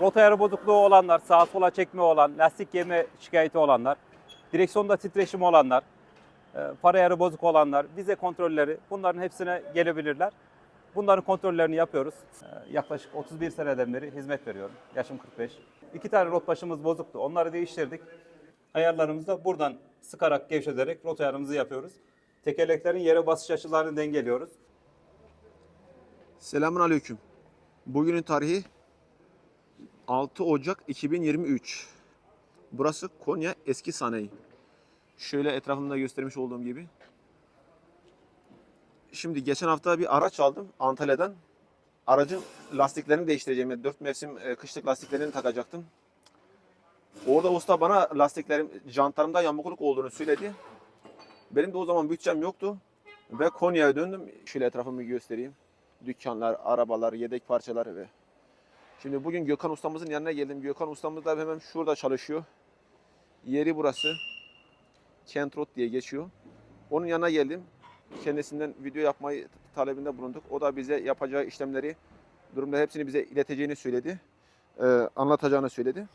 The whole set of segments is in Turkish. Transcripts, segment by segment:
rota ayarı bozukluğu olanlar, sağa sola çekme olan, lastik yeme şikayeti olanlar, direksiyonda titreşim olanlar, e, para ayarı bozuk olanlar, vize kontrolleri bunların hepsine gelebilirler. Bunların kontrollerini yapıyoruz. E, Yaklaşık 31 seneden beri hizmet veriyorum. Yaşım 45. İki tane rot başımız bozuktu. Onları değiştirdik. Ayarlarımızı da buradan sıkarak, gevşeterek rot ayarımızı yapıyoruz. Tekerleklerin yere basış açılarını dengeliyoruz. Selamun Aleyküm. Bugünün tarihi 6 Ocak 2023. Burası Konya Eski Sanayi. Şöyle etrafımda göstermiş olduğum gibi. Şimdi geçen hafta bir araç aldım Antalya'dan. Aracın lastiklerini değiştireceğim. Yani 4 mevsim e, kışlık lastiklerini takacaktım. Orada usta bana lastiklerim, jantlarımda yamukluk olduğunu söyledi. Benim de o zaman bütçem yoktu. Ve Konya'ya döndüm. Şöyle etrafımı göstereyim dükkanlar, arabalar, yedek parçalar ve Şimdi bugün Gökhan ustamızın yanına geldim. Gökhan ustamız da hemen şurada çalışıyor. Yeri burası. Kentrot diye geçiyor. Onun yanına geldim. Kendisinden video yapmayı talebinde bulunduk. O da bize yapacağı işlemleri, durumda hepsini bize ileteceğini söyledi. Ee, anlatacağını söyledi.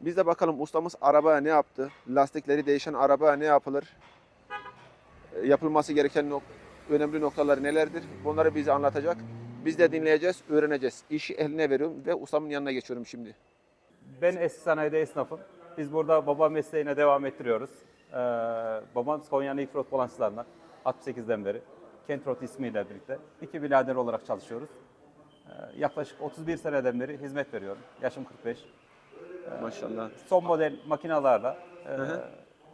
Biz de bakalım ustamız arabaya ne yaptı? Lastikleri değişen arabaya ne yapılır? Ee, yapılması gereken nok- önemli noktaları nelerdir? Bunları bize anlatacak. Biz de dinleyeceğiz, öğreneceğiz. İşi eline veriyorum ve ustamın yanına geçiyorum şimdi. Ben eski sanayide esnafım. Biz burada baba mesleğine devam ettiriyoruz. Ee, babam Konya'nın ilk rot balansçılarından 68'den beri. Kent Rot ismiyle birlikte. İki birader olarak çalışıyoruz. Ee, yaklaşık 31 seneden beri hizmet veriyorum. Yaşım 45. Maşallah. Son model makinalarla, e.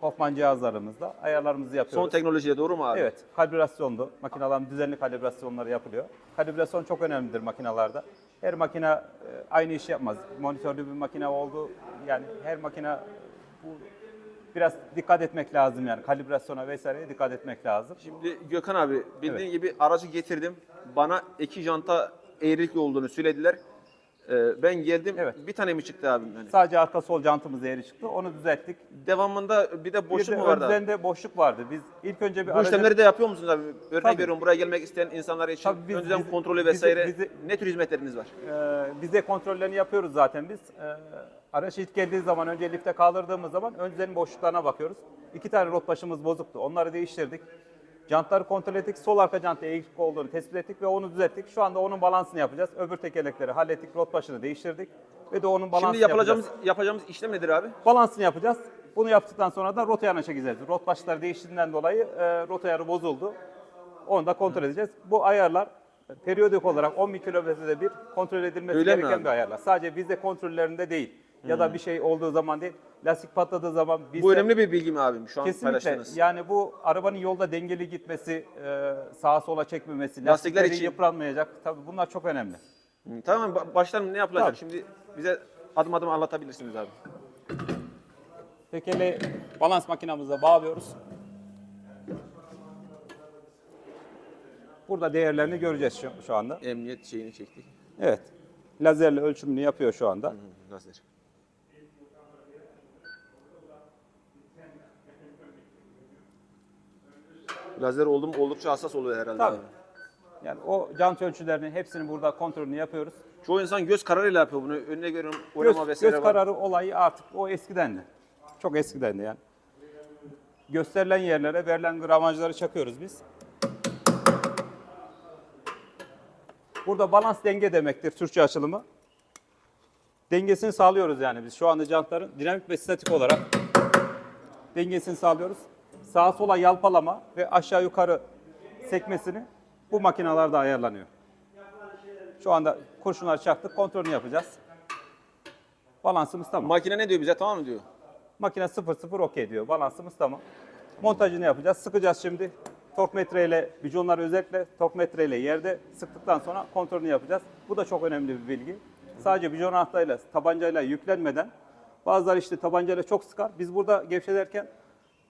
Hoffman cihazlarımızla ayarlarımızı yapıyoruz. Son teknolojiye doğru mu abi? Evet, kalibrasyonlu. Makinaların düzenli kalibrasyonları yapılıyor. Kalibrasyon çok önemlidir makinalarda. Her makina e, aynı işi yapmaz. Monitörlü bir makine oldu. Yani her makina bu biraz dikkat etmek lazım yani kalibrasyona vesaireye dikkat etmek lazım. Şimdi Gökhan abi bildiğin Evet. gibi aracı getirdim. Bana iki janta eğrilikli olduğunu söylediler. Ee, ben geldim. Evet. Bir tane mi çıktı abim? Yani? Sadece arka sol jantımız eğri çıktı. Onu düzelttik. Devamında bir de boşluk bir de mu vardı? abi? önden de boşluk vardı. Biz ilk önce bir Bu aracı- işlemleri de yapıyor musunuz abi? Örnek Tabii. veriyorum buraya gelmek isteyen insanlar için Tabii biz- önceden biz- kontrolü bizi- vesaire. bizi- ne tür hizmetleriniz var? Ee, vize kontrollerini yapıyoruz zaten biz. Ee, araç ilk geldiği zaman önce lifte kaldırdığımız zaman öncenin boşluklarına bakıyoruz. İki tane rot başımız bozuktu. Onları değiştirdik. Jantları kontrol ettik. Sol arka jantta eğiklik olduğunu tespit ettik ve onu düzelttik. Şu anda onun balansını yapacağız. Öbür tekerlekleri hallettik. Rot başını değiştirdik. Ve de onun balansını Şimdi yapacağımız yapacağız. yapacağımız işlem nedir abi? Balansını yapacağız. Bunu yaptıktan sonra da rota ayarına çekeceğiz. Rot başları değiştiğinden dolayı e, rota ayarı bozuldu. Onu da kontrol edeceğiz. Bu ayarlar periyodik olarak 10 bin kilometrede bir kontrol edilmesi Öyle gereken bir ayarlar. Sadece vize kontrollerinde değil. Ya da bir şey olduğu zaman değil. Lastik patladığı zaman vize... Bu önemli bir bilgi mi abim şu an Kesinlikle. paylaştığınız? Yani bu arabanın yolda dengeli gitmesi, e, sağa sola çekmemesi, Lastikler lastikleri için- yıpranmayacak. Tabii bunlar çok önemli. Hı, Tamam ba- ne yapılacak? Tabii. Şimdi bize adım adım anlatabilirsiniz abi. Tekeli balans makinamıza bağlıyoruz. Burada değerlerini göreceğiz şu, şu anda. Emniyet şeyini çektik. Evet. Lazerle ölçümünü yapıyor şu anda. Hı, Lazer. Lazer oldum oldukça hassas oluyor herhalde. Tabii. abi. Yani o jant ölçülerini hepsini burada kontrolünü yapıyoruz. Çoğu insan göz kararıyla yapıyor bunu. Önüne görüyorum Göz, oynama vesaire göz var. kararı olayı artık o eskidendi. Çok eskidendi yani. Gösterilen yerlere verilen gramajları çakıyoruz biz. Burada balans denge demektir Türkçe açılımı. Dengesini sağlıyoruz yani biz şu anda jantların dinamik ve statik olarak dengesini sağlıyoruz. Sağa sola yalpalama ve aşağı yukarı sekmesini bu makinalarda ayarlanıyor. Şu anda kurşunları çaktık, kontrolünü yapacağız. Balansımız tamam. Makine ne diyor bize tamam mı diyor? Makine 0-0 okey diyor. Balansımız tamam. Montajını yapacağız. Sıkacağız şimdi. Tork metreyle, bijonları özellikle tork metreyle yerde sıktıktan sonra kontrolünü yapacağız. Bu da çok önemli bir bilgi. Sadece bijon anahtarıyla, tabancayla yüklenmeden bazıları işte tabancayla çok sıkar. Biz burada gevşederken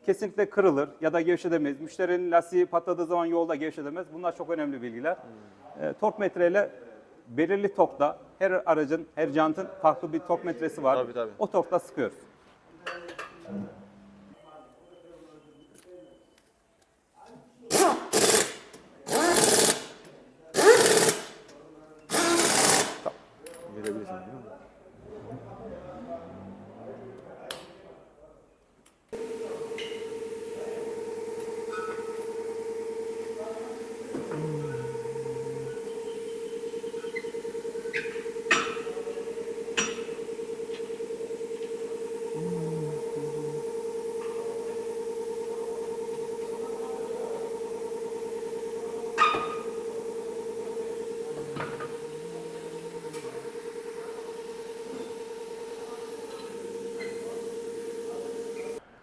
kesinlikle kırılır ya da gevşedemeyiz. Müşterinin lastiği patladığı zaman yolda gevşedemez. Bunlar çok önemli bilgiler. E, tork metreyle belirli torkta her aracın, her jantın farklı bir tork metresi var. Tabii, tabii. O torkta sıkıyoruz. Verebilirsin değil mi?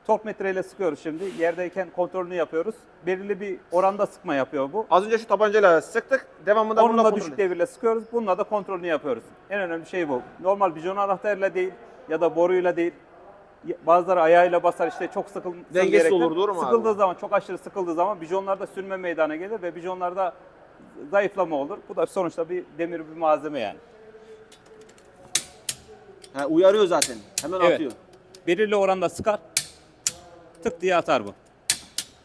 Tork metreyle sıkıyoruz şimdi. Yerdeyken kontrolünü yapıyoruz. Belirli bir oranda sıkma yapıyor bu. Az önce şu tabancayla sıktık. Devamında bununla Onunla kontrol düşük devirle sıkıyoruz. Bununla da kontrolünü yapıyoruz. En önemli şey bu. Normal bijon anahtarıyla değil ya da boruyla değil. Bazıları ayağıyla basar işte çok sıkılması Dengesiz gerekir. olur, doğru mu abi? Sıkıldığı zaman, çok aşırı sıkıldığı zaman bijonlarda sürme meydana gelir ve bijonlarda zayıflama olur. Bu da sonuçta bir demir bir malzeme yani. Ha, uyarıyor zaten. Hemen Evet. atıyor. Belirli oranda sıkar. Tık diye atar bu.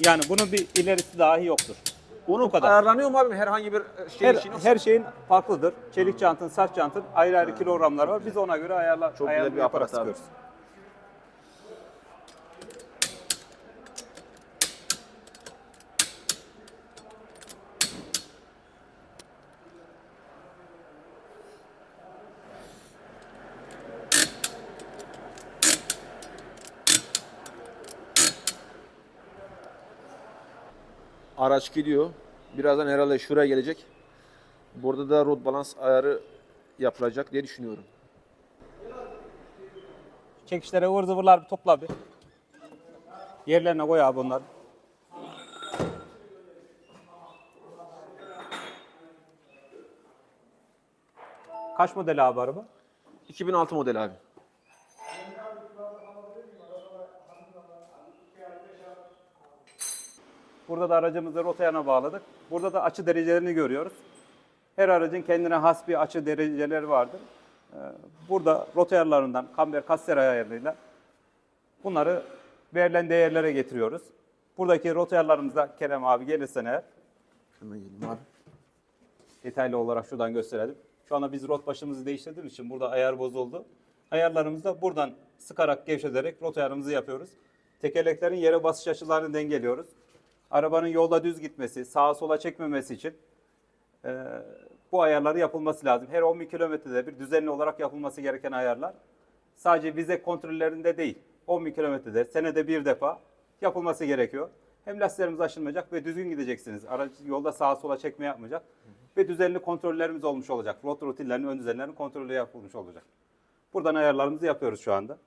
Yani bunun bir ilerisi dahi yoktur. Onu Bu kadar. ayarlanıyor mu abi? Herhangi bir şey Her, için her şeyin farklıdır. Çelik jantın, sert jantın ayrı ayrı kilogramları var. Biz ona göre ayarla, Çok güzel bir aparat abi. sıkıyoruz. Araç gidiyor. Birazdan herhalde şuraya gelecek. Burada da rot balans ayarı yapılacak diye düşünüyorum. Çekişlere ıvır zıvırlar bir topla bir. Yerlerine koy abi bunları. Kaç model abi araba? 2006 model abi. Burada da aracımızı rotayana bağladık. Burada da açı derecelerini görüyoruz. Her aracın kendine has bir açı dereceleri vardır. Ee, Burada rota ayarlarından, kamber kasser ayarlarıyla bunları verilen değerlere getiriyoruz. Buradaki rota ayarlarımızda Kerem abi gelirsen eğer Hemen gelin abi. detaylı olarak şuradan gösterelim. Şu anda biz rot başımızı değiştirdiğimiz için burada ayar bozuldu. Ayarlarımızı da buradan sıkarak gevşeterek rot ayarımızı yapıyoruz. Tekerleklerin yere basış açılarını dengeliyoruz. Arabanın yolda düz gitmesi, sağa sola çekmemesi için e, bu ayarları yapılması lazım. Her 10 bin kilometrede bir düzenli olarak yapılması gereken ayarlar. Sadece vize kontrollerinde değil, 10 bin kilometrede senede bir defa yapılması gerekiyor. Hem lastiklerimiz aşınmayacak ve düzgün gideceksiniz. Araç yolda sağa sola çekme yapmayacak. Ve düzenli kontrollerimiz olmuş olacak. Rot rutinlerinin, ön düzenlerinin kontrolü yapılmış olacak. Buradan ayarlarımızı yapıyoruz şu anda.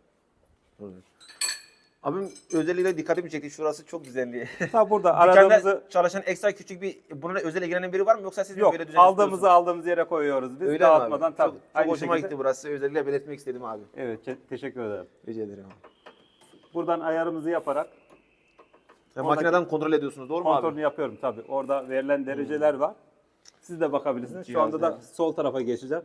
Abim özellikle dikkatimi çekti. Şurası çok güzelliği. Ta burada aradığımızı çalışan ekstra küçük bir bununla özel ilgilenen biri var mı yoksa siz mi yok böyle düzen aldığımızı aldığımız yere koyuyoruz. Biz Öyle mi dağıtmadan abi? tabii. Çok, çok hoşuma şekilde- gitti burası. Özellikle belirtmek istedim abi. Evet, te- teşekkür ederim. Rica ederim abi. Buradan ayarımızı yaparak Ya, makineden kontrol ediyorsunuz doğru mu kontrolünü abi? yapıyorum tabii. Orada verilen dereceler var. Siz de bakabilirsiniz. Şu anda da sol tarafa geçeceğim.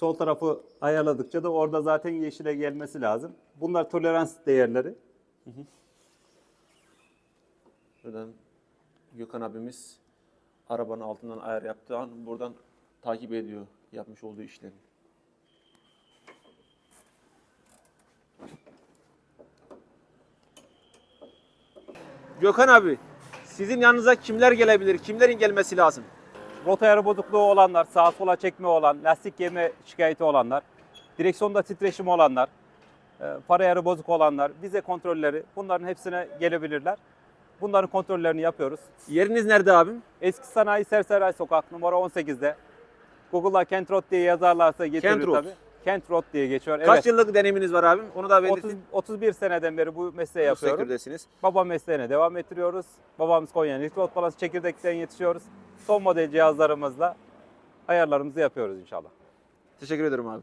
Sol tarafı ayarladıkça da orada zaten yeşile gelmesi lazım. Bunlar tolerans değerleri. Buradan Gökhan abimiz arabanın altından ayar yaptığı an buradan takip ediyor yapmış olduğu işlemi. Gökhan abi, sizin yanınıza kimler gelebilir? Kimlerin gelmesi lazım? Rota ayarı bozukluğu olanlar, sağa sola çekme olan, lastik yeme şikayeti olanlar, direksiyonda titreşim olanlar, e, para ayarı bozuk olanlar, vize kontrolleri bunların hepsine gelebilirler. Bunların kontrollerini yapıyoruz. Yeriniz nerede abim? Eski Sanayi Sersaray Sokak numara 18'de. Google'a Kent Road diye yazarlarsa getirir Kent Road. tabii. Kent Road diye geçiyor. Kaç evet. yıllık deneyiminiz var abim? Onu da 30, belirtin. 31 seneden beri bu mesleği Bu yapıyorum. sektördesiniz. Baba mesleğine devam ettiriyoruz. Babamız Konya'nın ilk Road Palası çekirdekten yetişiyoruz. Son model cihazlarımızla ayarlarımızı yapıyoruz inşallah. Teşekkür ederim abi.